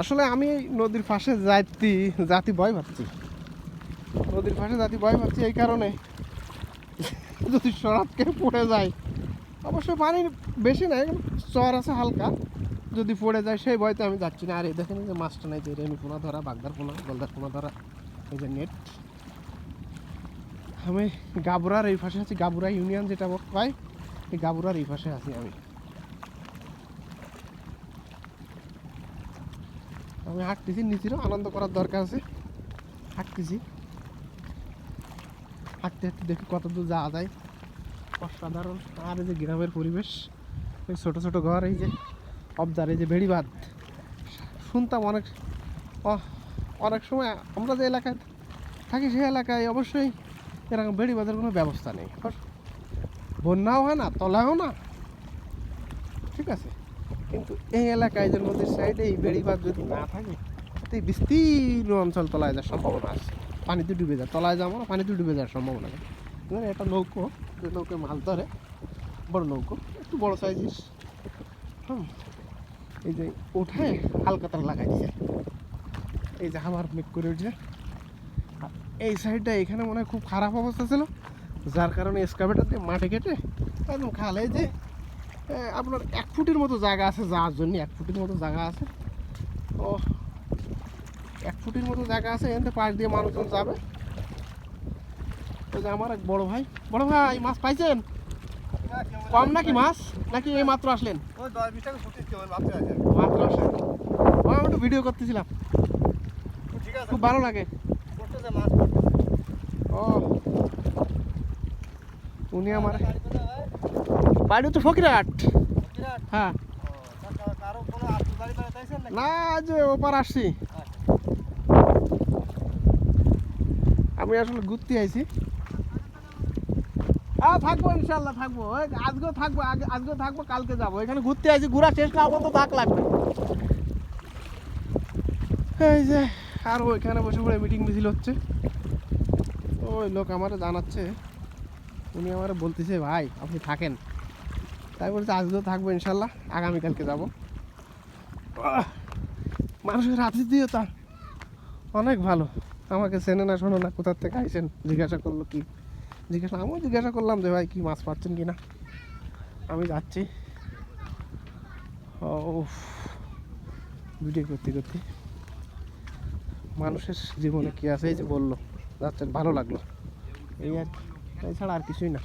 আসলে আমি নদীর পাশে যাইতি জাতি ভয় পাচ্ছি। নদীর পাশে জাতি ভয় পাচ্ছি এই কারণে। যদি সরাতকে পড়ে যায়, অবশ্য পানি বেশি নাই চর আছে হালকা। যদি পড়ে যায় সেই ভয়তে আমি যাচ্ছি না। আর এই দেখেন যে মাছটা নাই যে রেণু পোনা ধরা, বাগদার পোনা গলদার পোনা ধরা, এই যে নেট। আমি গাবুরার এই পাশে আছি, গাবুরা ইউনিয়ন যেটা কয় এই গাবুরার এই পাশে আছি আমি। আমি হাঁটতেছি, নিচিরও আনন্দ করার দরকার আছে। হাঁটতেছি। হাঁটতে হাঁটতে দেখি কত দূর যাওয়া যায়। অসাধারণ। আর এই যে গ্রামের পরিবেশ, এই ছোটো ছোটো ঘর, এই যে অবদার, এই যে বেড়িবাঁধ। শুনতাম অনেক অনেক সময় আমরা যে এলাকায় থাকি সেই এলাকায় অবশ্যই এরকম বেড়িবাঁধের কোনো ব্যবস্থা নেই। বন্যাও হয় না তলাও না। ঠিক আছে? কিন্তু এই এলাকায় যে নদীর সাইডে এই বেড়িবাঁধ যদি না থাকে তো এই বিস্তীর্ণ অঞ্চল তলায় যাওয়ার সম্ভাবনা আছে। পানিতে ডুবে যায় তলায় যাব না পানিতে ডুবে যাওয়ার সম্ভাবনা আছে একটা নৌকো, যে নৌকো মাছ ধরে, বড় নৌকো, একটু বড় সাইজের। হুম, এই যে ওঠায় হালকাতার লাগাই দিছে। এই যে আমার মেক করে উঠছে। এই সাইডটা এখানে মনে হয় খুব খারাপ অবস্থা ছিল, যার কারণে এসকাভেটার দিয়ে মাটি কেটে একদম খালে যে আপনার এক ফুটের মতো জায়গা আছে যাওয়ার জন্য এক ফুটের মতো জায়গা আছে। ও এক ফুটের মতো জায়গা আছে এখান থেকে পাশ দিয়ে মানুষজন যাবে। ওই যে আমার এক বড় ভাই। বড় ভাই মাছ পাইছেন? কম নাকি মাছ? নাকি এই মাত্র আসলেন? মাত্র আসলেন। আমি একটু ভিডিও করতেছিলাম। ঠিক আছে। খুব ভালো লাগে। ও উনি আমার? বাড়ি তো ফকিরহাট। বিরাট। হ্যাঁ? না যে ওপার আসছি। আমি আসলে ঘুরতে আইছি। হ্যাঁ থাকব ইনশাল্লাহ থাকব। আজকেও থাকব আজকেও থাকব কালকে যাব। এখানে ঘুরতে আইছি ঘোরা শেষ না তো থাক লাগবে। এই যে আর ওইখানে বসে পড়ে মিটিং মিছিল হচ্ছে। ওই লোক আমার জানাচ্ছে। উনি আমার বলতেছে ভাই আপনি থাকেন। তাই বলছে আজকেও থাকব ইনশাল্লাহ, আগামীকালকে যাব। মানুষের আতিথেয়তা অনেক ভালো। আমাকে চেনে না, শোনো না, কোথার থেকে আইসেন জিজ্ঞাসা করল কি? জিজ্ঞাসা আমিও জিজ্ঞাসা করলাম যে, ভাই, কি মাছ পাচ্ছেন কি না আমি যাচ্ছি। ও ভিডিও করতে করতে মানুষের জীবনে কি আছে, এই যে বলল, যাচ্ছেন, ভালো লাগল। এই আর এছাড়া আর কিছুই না।